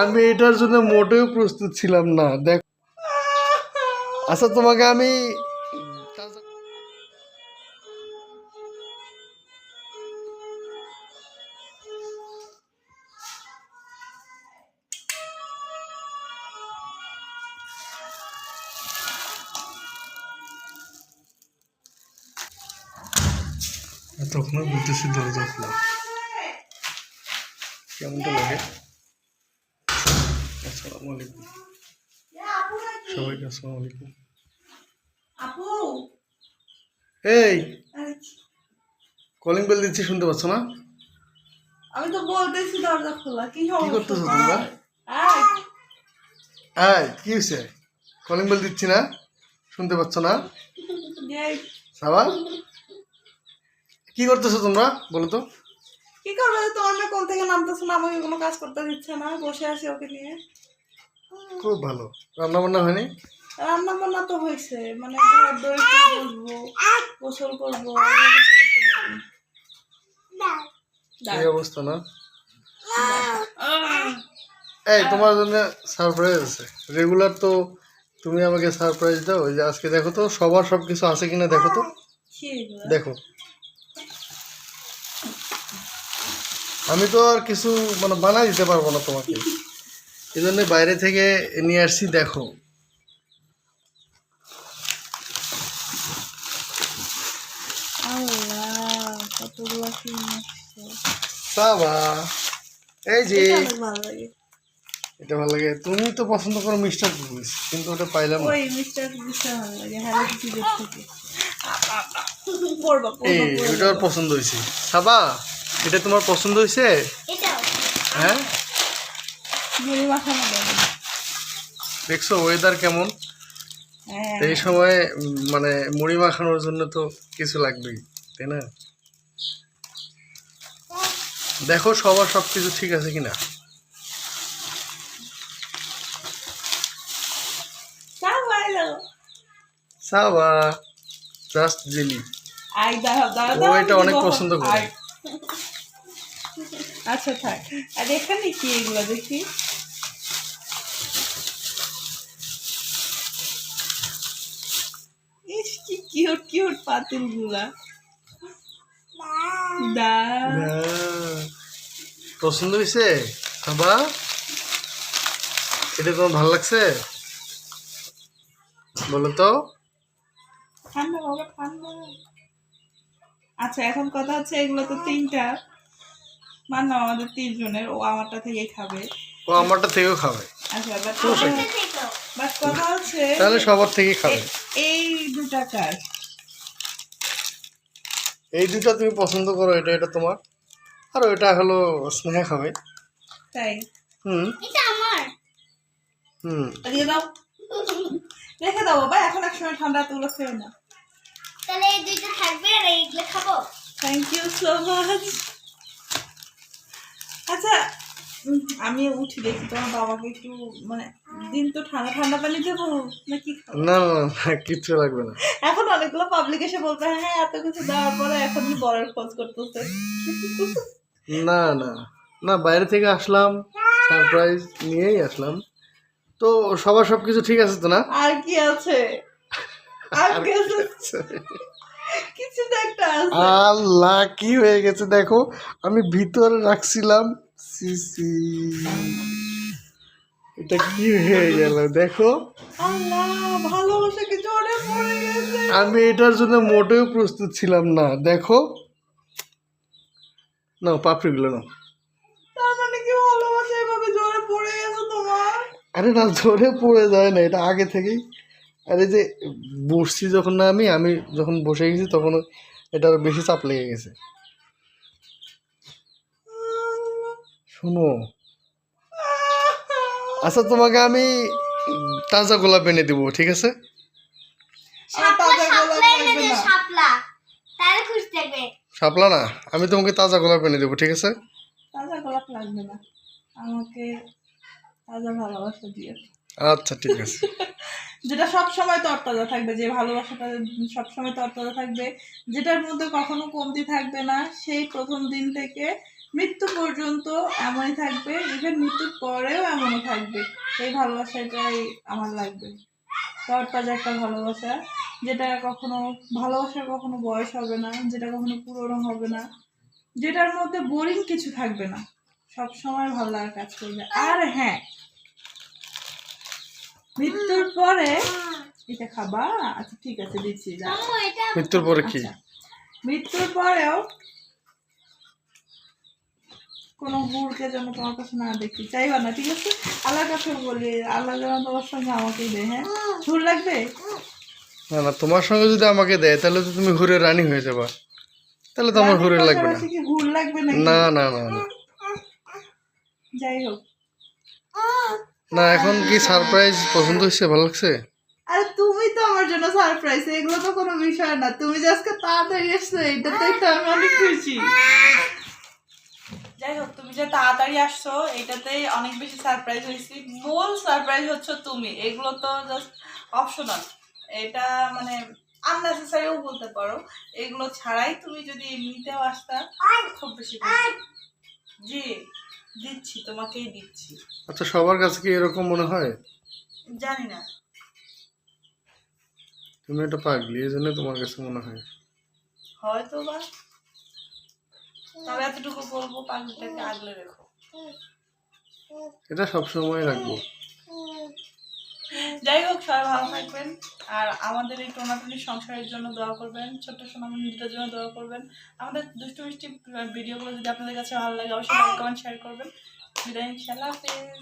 আমি এটার জন্য মোটেও প্রস্তুত ছিলাম না দেখ। আচ্ছা তোমাকে আমি তখন বলতেছি দরজা খোলা। কেমনটা লাগে? আসসালামু আলাইকুম। সবাইকে আসসালামু আলাইকুম। আপু? এই কলিং বেল দিচ্ছি শুনতে পাচ্ছ না? আমি তো বলতেছি দরজা খোলা কি সমস্যা? করতেছো তোমরা? এই, কি হয়েছে কলিং বেল দিচ্ছি না? শুনতে পাচ্ছ না? এই, কি করতেছো তোমরা? বলো তো। কি করবে? তোমার মেয়ে কোল থেকে নামতেছে না আমাকে কোনো কাজ করতে দিচ্ছে না বসে আছি ওকে নিয়ে। খুব ভালো। রান্না বান্না হয়নি? রান্না বান্না তো হয়েছে মানে দই বসবো গোসল করব। এই অবস্থা না? এই তোমার জন্য সারপ্রাইজ আছে। রেগুলার তো তুমি আমাকে সারপ্রাইজ দাও ওই যে আজকে দেখো তো সবার সব কিছু আছে কিনা দেখো তো। দেখো। আমি তো আর কিছু মানে বানাই দিতে পারব না তোমাকে। এই জন্য বাইরে থেকে নিয়ে আসছি দেখো। বাবা এই যে এটা ভালো লাগে। তুমি তো পছন্দ করো মিস্টার কুকিজ কিন্তু ওটা পাইলাম ওই মিস্টার বিশাল ভালো লাগে হ্যালো কিটিদের থেকে। এই ওটা পছন্দ হয়েছে। সাবা এটা তোমার পছন্দ হয়েছে? হ্যাঁ? মাখানো দেখছ ওয়েদার কেমন? হ্যাঁ। এই সময় মানে মুড়ি মাখানোর জন্য তো কিছু লাগবেই তাই না? দেখো সবার সব কিছু ঠিক আছে কিনা? সাবা জাস্ট জেলি আই দাঁড়াও দাঁড়াও ও এটা অনেক পছন্দ করে। আচ্ছা থাক। আর এখানে কি এগুলো দেখি ইস কি কিউট কিউট পাতিলগুলা দা। পছন্দ হয়েছে সাবা এটা তোমার ভালো লাগছে? বলো তো। ঠান্ডা বাবা ঠান্ডা। আচ্ছা এখন কথা হচ্ছে এগুলো তো তিনটা। মানলাম আমাদের তিনজনের ও আমারটা থেকেই খাবে। ও আমারটা থেকেও খাবে। আচ্ছা বাট কথা হচ্ছে তাহলে সবার থেকেই খাবে। এই দুটা কার? এই দুটো তুমি পছন্দ করো এটা এটা তোমার। আর ওইটা হলো স্নেহা খাবে। তাই? হুম। এটা আমার। হুম। দিয়ে দাও। রেখে দাও বাবা এখন এক সময় ঠান্ডা তুলো খেয়ে না তাহলে এই দুইটা থাকবে আর এইগুলো খাব। থ্যাংক ইউ সো মাচ আচ্ছা আমি উঠি দেখি তোমার বাবাকে একটু মানে দিন তো ঠান্ডা ঠান্ডা পানি দেবো? না না না কিচ্ছু লাগবে না। এখন অনেকগুলো পাবলিক এসে বলবে হ্যাঁ এত কিছু দেওয়ার পরে এখন বরের খোঁজ করতেছে। না না না বাইরে থেকে আসলাম সারপ্রাইজ নিয়েই আসলাম। তো সবার সব কিছু ঠিক আছে তো না? আর কি আছে? আর কি আছে? কিছু একটা আছে। আল্লাহ কি হয়ে গেছে দেখো? আমি ভিতরে রাখছিলাম এটা কি হয়ে গেল? দেখো। জোরে আমি এটার জন্য মোটেও প্রস্তুত ছিলাম না। দেখো। না পাপড়িগুলো না মানে জোরে আরে না ধরে পড়ে যায় না। এটা আগে থেকেই। আরে যে বসছি যখন না আমি আমি যখন বসে গেছি তখন এটা বেশি চাপ লেগে গেছে। শোনো। আচ্ছা তোমাকে আমি তাজা গোলাপ এনে দিব ঠিক আছে? দে না। শাপলা আমি তোমাকে তাজা গোলাপ এনে দেবো ঠিক আছে? তাজা গোলাপ লাগবে না। আমাকে তাজা ভালোবাসা দিয়ে আচ্ছা ঠিক আছে। যেটা সব সময় তরতাজা থাকবে যে ভালোবাসাটা সব সময় তরতাজা থাকবে যেটার মধ্যে কখনো কমতি থাকবে না সেই প্রথম দিন থেকে মৃত্যু পর্যন্ত এমনই থাকবে ইভেন মৃত্যুর পরেও এমনই থাকবে। এই ভালোবাসাটাই আমার লাগবে। তরতাজা একটা ভালোবাসা যেটা কখনো ভালোবাসার কখনো বয়স হবে না যেটা কখনো পুরনো হবে না যেটার মধ্যে বোরিং কিছু থাকবে না। সব সময় ভালো লাগা কাজ করবে। আর হ্যাঁ মৃত্যুর পরে এটা খাবা? আচ্ছা ঠিক আছে দিচ্ছি মৃত্যুর পরে কি? আচ্ছা। মৃত্যুর পরেও কোনো হুড়কে যেন তোমার কাছে না দেখি। চাইবা না ঠিক আছে? আল্লাহর কাছে বলি আল্লাহ যেন তোমার সঙ্গে আমাকেই দেয় হ্যাঁ? হুড় লাগবে? না না তোমার সঙ্গে যদি আমাকে দেয় তাহলে তো তুমি ঘুরে রানী হয়ে যাবা। তাহলে তো আমার ঘুরে লাগবে না। হুড় লাগবে না না না না। যাই হোক। না এখন কি সারপ্রাইজ পছন্দ হয়েছে ভালো লাগছে? আরে তুমি তো আমার জন্য সারপ্রাইজ এগুলো তো কোনো বিষয় না। তুমি যে আজকে তাড়াতাড়ি এসছো এটাতেই তো আমি অনেক খুশি। যাই হোক তুমি যে তাড়াতাড়ি আসছো এটাতেই অনেক বেশি সারপ্রাইজ হয়েছি। মূল সারপ্রাইজ হচ্ছে তুমি এগুলো তো জাস্ট অপশনাল এটা মানে আননেসেসারিও বলতে পারো। এগুলো ছাড়াই তুমি যদি এমনিতেও আসতা খুব বেশি জি দিচ্ছি তোমাকেই দিচ্ছি। আচ্ছা সবার কাছে কি এরকম মনে হয়? জানি না। তুমি একটা পাগলি এই জন্য তোমার কাছে মনে হয়। হয়তো বা তবে এতটুকু বলব পাখিটাকে আগলে রেখো। এটা সবসময় রাখব। যাই হোক সবাই ভালো থাকবেন। আর আমাদের এই টোনাটুনি সংসারের জন্য দোয়া করবেন ছোট্ট সোনামণিটার জন্য দোয়া করবেন। আমাদের দুষ্টু মিষ্টি ভিডিওগুলো যদি আপনাদের কাছে ভালো লাগে অবশ্যই লাইক কমেন্ট শেয়ার করবেন। বিদায় খেলা হাফেজ।